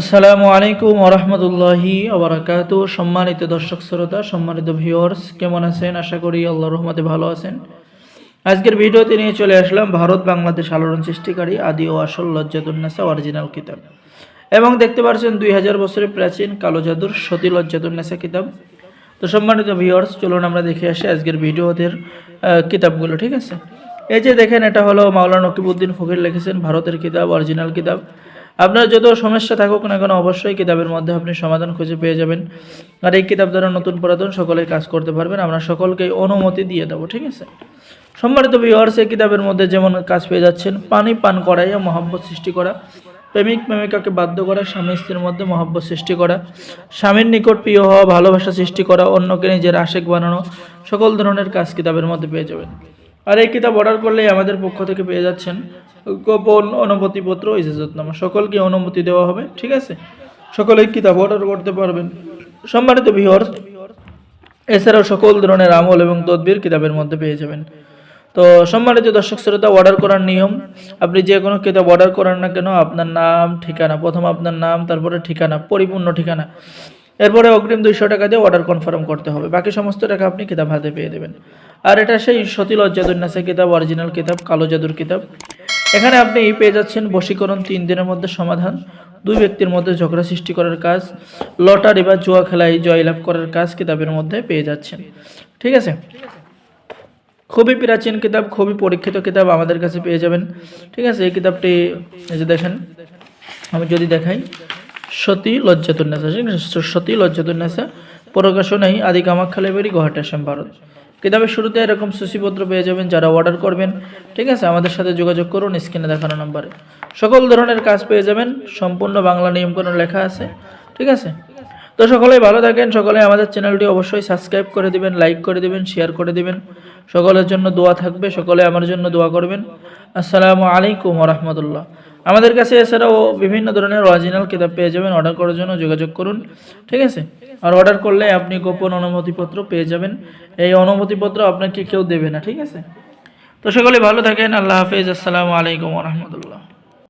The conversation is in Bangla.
আসসালামু আলাইকুম ওরহমতুল্লাহি আবরাকাতু সম্মানিত দর্শক শ্রোতা, সম্মানিত ভিউয়ার্স কেমন আছেন? আশা করি আল্লাহ রহমতে ভালো আছেন। আজকের ভিডিওতে নিয়ে চলে আসলাম ভারত বাংলাদেশ আলোড়ন সৃষ্টিকারী আদি ও আসল লজ্জাতুন্নেসা অরিজিনাল কিতাব। এবং দেখতে পাচ্ছেন দুই হাজার বছরের প্রাচীন কালো জাদুর সতী লজ্জাতুন্নেসা কিতাব। তো সম্মানিত ভিউয়ার্স চলুন আমরা দেখে আসি আজকের ভিডিওদের কিতাবগুলো, ঠিক আছে? এই যে দেখেন, এটা হলো মাওলানা নকিবউদ্দিন ফকির লিখেছেন, ভারতের কিতাব অরিজিনাল কিতাব। আপনার যত সমস্যা থাকুক না কেন, অবশ্যই কিতাবের মধ্যে আপনি সমাধান খুঁজে পেয়ে যাবেন। আর এই কিতাব দ্বারা নতুন পুরাতন সকলেই কাজ করতে পারবেন। আমরা সকলকে অনুমতি দিয়ে দেবো, ঠিক আছে? সম্মানিত ভিউয়ার্স এই কিতাবের মধ্যে যেমন কাজ পেয়ে যাচ্ছেন, পানি পান করাইয়া মহাব্বত সৃষ্টি করা, প্রেমিক প্রেমিকাকে বাধ্য করা, স্বামী স্ত্রীর মধ্যে মহাব্বত সৃষ্টি করা, স্বামীর নিকট প্রিয় হওয়া, ভালোবাসা সৃষ্টি করা, অন্যকে নিজের আশেক বানানো, সকল ধরনের কাজ কিতাবের মধ্যে পেয়ে যাবেন। আর এই কিতাব অর্ডার করলেই আমাদের পক্ষ থেকে পেয়ে যাচ্ছেন গোপন অনুমতিপত্র ইজাজতনামা। সকলকে অনুমতি দেওয়া হবে, ঠিক আছে? সকলেই কিতাব অর্ডার করতে পারবেন। সম্মানিত ভিওর এছাড়াও সকল ধরনের আমল এবং তদবির কিতাবের মধ্যে পেয়ে যাবেন। তো সম্মানিত দর্শক শ্রোতা অর্ডার করার নিয়ম, আপনি যে কোনো কিতাব অর্ডার করেন না কেন, আপনার নাম, ঠিকানা, প্রথম আপনার নাম, তারপরে ঠিকানা, পরিপূর্ণ ঠিকানা। এরপরে অগ্রিম দুইশো টাকা দিয়ে অর্ডার কনফার্ম করতে হবে। বাকি সমস্ত টাকা আপনি কিতাব হাতে পেয়ে দেবেন। আর এটা সেই সতী লজ্জাদুন্নাসা কিতাব অরিজিনাল কিতাব, কালো জাদুর কিতাব। এখানে আপনি এই পেয়ে যাচ্ছেন বশীকরণ তিন দিনের মধ্যে সমাধান, দুই ব্যক্তির মধ্যে ঝগড়া সৃষ্টি করার কাজ, লটারি বা জুয়া খেলায় জয়লাভ করার কাজ কিতাবের মধ্যে পেয়ে যাচ্ছেন। ঠিক আছে? খুবই প্রাচীন কিতাব, খুবই পরীক্ষিত কিতাব, আমাদের কাছে পেয়ে যাবেন। ঠিক আছে? এই কিতাবটি যে দেখেন, আমি যদি দেখাই। সতী লজ্জাতুন্নেসা সতী লজ্জাতুন্নেসা প্রকাশনাই আদি কামাখ্যা লাইব্রেরি গুয়াহাটি আসাম ভারত। কিতাবে শুরুতে এরকম সুসিপত্র পেয়ে যাবেন যারা অর্ডার করবেন। ঠিক আছে, আমাদের সাথে যোগাযোগ করুন স্ক্রিনে দেখানো নম্বরে। সকল ধরনের কাজ পেয়ে যাবেন, সম্পূর্ণ বাংলা নিয়মকরণ লেখা আছে। ঠিক আছে? তো সকলেই ভালো থাকেন সকলে আমাদের চ্যানেলটি অবশ্যই সাবস্ক্রাইব করে দিবেন লাইক করে দিবেন শেয়ার করে দিবেন। সকলের জন্য দোয়া থাকবে, সকলে আমার জন্য দোয়া করবেন। আসসালামু আলাইকুম রহমতুল্লাহ আমাদের কাছে এছাড়াও বিভিন্ন ধরনের অরিজিনাল কিতাব পেয়ে যাবেন অর্ডার করার জন্য যোগাযোগ করুন, ঠিক আছে? আর অর্ডার করলে আপনি গোপন অনুমতিপত্র পেয়ে যাবেন। এই অনুমতিপত্র আপনাকে কেউ দেবে না, ঠিক আছে? তো সকলে ভালো থাকেন, আল্লাহ হাফিজ, আসসালামু আলাইকুম রহমতুল্লাহ